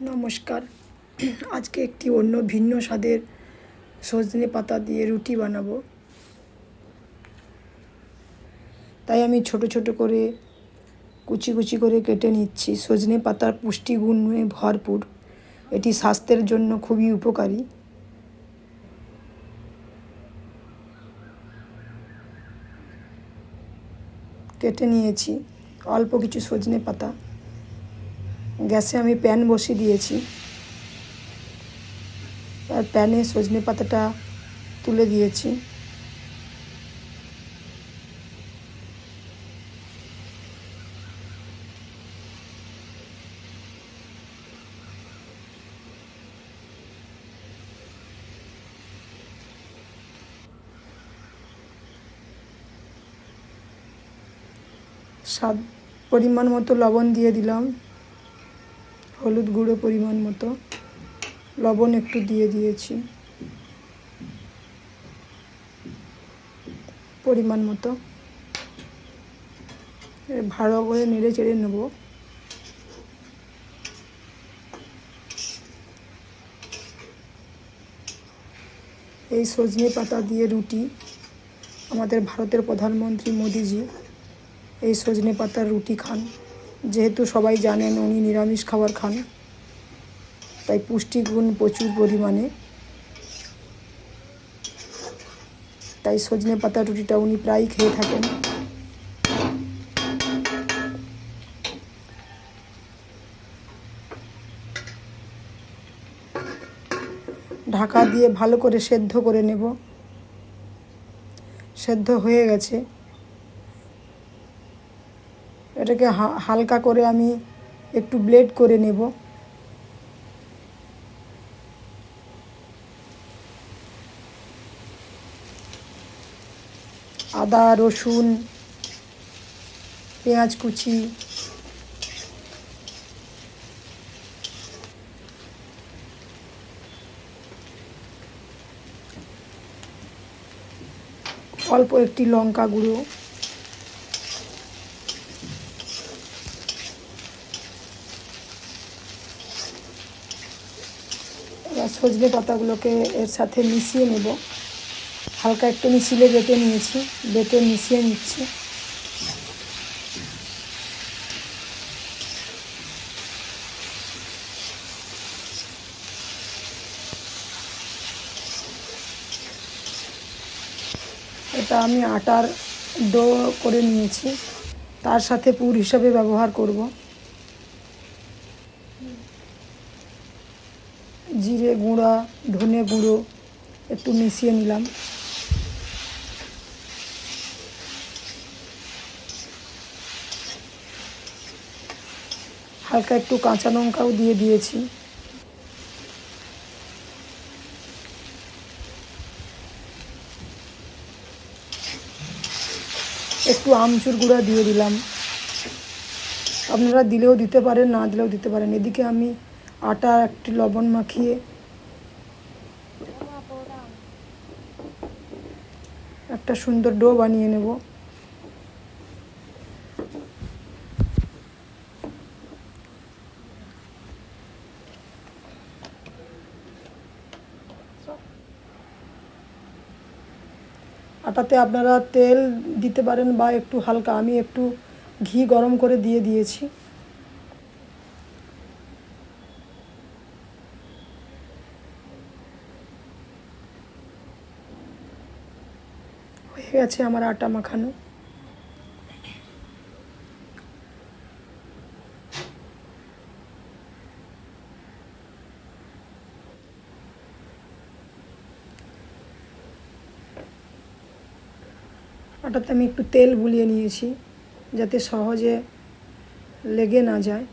নমস্কার। আজকে একটি অন্য ভিন্ন স্বাদের সজনে পাতা দিয়ে রুটি বানাবো। তাই আমি ছোট ছোট করে কুচি কুচি করে কেটে নিচ্ছি। সজনে পাতার পুষ্টিগুণে ভরপুর। এটি স্বাস্থ্যের জন্য খুবই উপকারী। কেটে নিয়েছি। অল্প কিছু সজনে পাতা। গ্যাসে আমি প্যান বসিয়ে দিয়েছি। আর প্যানে সজনে পাতাটা তুলে দিয়েছি। স্বাদ, পরিমাণ মতো লবণ দিয়ে দিলাম। হলুদ গুঁড়ো পরিমাণ মতো। লবণ একটু দিয়ে দিয়েছি। পরিমাণ মতো। ভালো করে নেড়ে চেড়ে নেব। এই সজনে পাতা দিয়ে রুটি। আমাদের ভারতের প্রধানমন্ত্রী মোদিজি এই সজনে পাতার রুটি খান। যেহেতু সবাই জানেন উনি নিরামিষ খাবার খান, তাই পুষ্টিগুণ প্রচুর পরিমাণে। তাই সজনে পাতা রুটিটা উনি প্রায়ই খেয়ে থাকেন। ঢাকা দিয়ে ভালো করে সেদ্ধ করে নেব। সেদ্ধ হয়ে গেছে। এটাকে হালকা করে আমি একটু ব্লেড করে নেব। আদা, রসুন, পেঁয়াজ কুচি। অল্প একটি লঙ্কা গুঁড়ো এবার সজনে পাতাগুলোকে এর সাথে মিশিয়ে নেব। হালকা একটু মিশিয়ে বেটে নিয়েছি, বেটে মিশিয়ে নিচ্ছি। এটা আমি আটার ডো করে নিয়েছি। তার সাথে পুর হিসাবে ব্যবহার করব। জিরে গুঁড়া, ধনে গুঁড়ো একটু মিশিয়ে নিলাম। হালকা একটু কাঁচা লঙ্কাও দিয়ে দিয়েছি। একটু আমচুর গুঁড়া দিয়ে দিলাম। আপনারা দিলেও দিতে পারেন, না দিলেও দিতে পারেন। এদিকে আমি আটা, একটি লবণ মাখিয়ে। একটা সুন্দর ডো বানিয়ে নেব। আটাতে আপনারা তেল দিতে পারেন বা একটু হালকা, আমি একটু ঘি গরম করে দিয়ে দিয়েছি। হয়ে গেছে আমার আটা মাখানো। আটাতে আমি একটু তেল বুলিয়ে নিয়েছি, যাতে সহজে লেগে না যায়।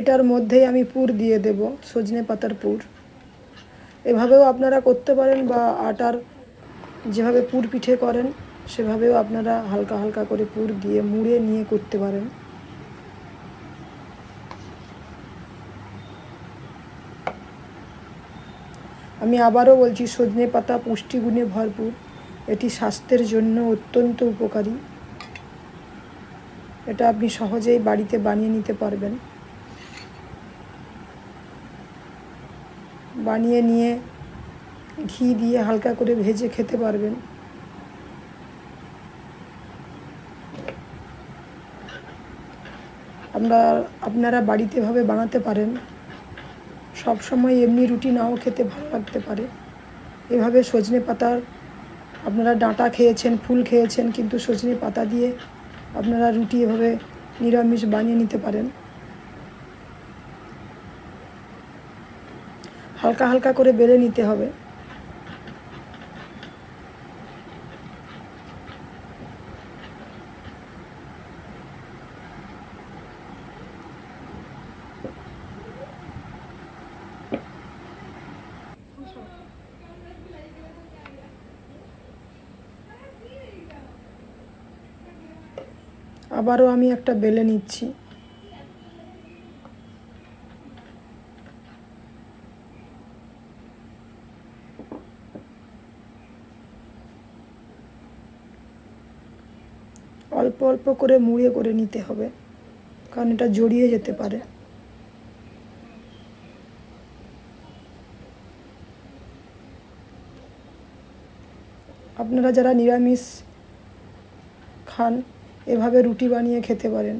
এটার মধ্যেই আমি পুর দিয়ে দেব, সজনে পাতার পুর। এভাবেও আপনারা করতে পারেন বা আটার যেভাবে পুর পিঠে করেন, সেভাবেও আপনারা হালকা হালকা করে পুর দিয়ে মুড়ে নিয়ে করতে পারেন। আমি আবারও বলছি, সজনে পাতা পুষ্টিগুণে ভরপুর। এটি স্বাস্থ্যের জন্য অত্যন্ত উপকারী। এটা আপনি সহজেই বাড়িতে বানিয়ে নিতে পারবেন। বানিয়ে নিয়ে ঘি দিয়ে হালকা করে ভেজে খেতে পারবেন। আমরা, আপনারা বাড়িতে এভাবে বানাতে পারেন। সব সময় এমনি রুটি নাও খেতে ভালো লাগতে পারে। এভাবে সজনে পাতার, আপনারা ডাঁটা খেয়েছেন, ফুল খেয়েছেন, কিন্তু সজনে পাতা দিয়ে আপনারা রুটি এভাবে নিরামিষ বানিয়ে নিতে পারেন। হালকা হালকা করে বেলে নিতে হবে। আবারও আমি একটা বেলে নিচ্ছি। অল্প করে মুড়ে করে নিতে হবে, কারণ এটা জড়িয়ে যেতে পারে। আপনারা যারা নিরামিষ খান, এভাবে রুটি বানিয়ে খেতে পারেন।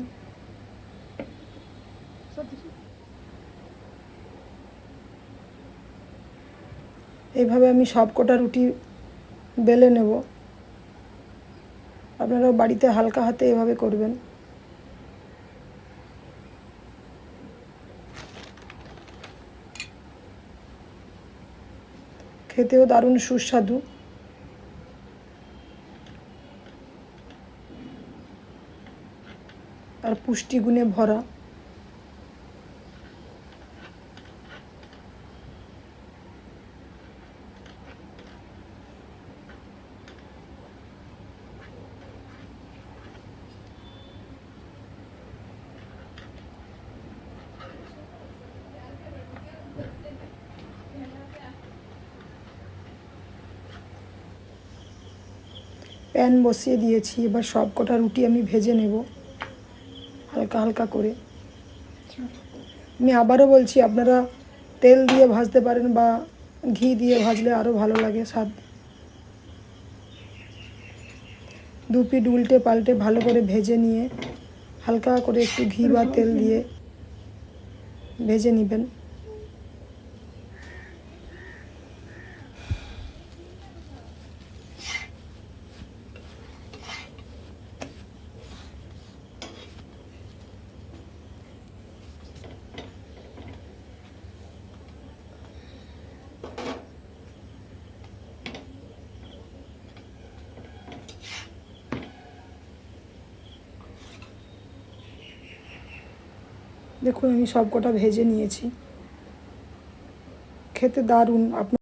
এইভাবে আমি সব কটা রুটি বেলে নেব। আপনারাও বাড়িতে হালকা হাতে এভাবে করবেন। খেতেও দারুণ সুস্বাদু। আর পুষ্টিগুণে ভরা। প্যান বসিয়ে দিয়েছি, এবার সব কটা রুটি আমি ভেজে নেব, হালকা হালকা করে। আমি আবারও বলছি, আপনারা তেল দিয়ে ভাজতে পারেন বা ঘি দিয়ে ভাজলে আরও ভালো লাগে স্বাদ। দু পিঠ উল্টে পাল্টে ভালো করে ভেজে নিয়ে হালকা করে একটু ঘি বা তেল দিয়ে ভেজে নেবেন। দেখুন আমি সব কটা ভেজে নিয়েছি। খেতে দারুণ আপনার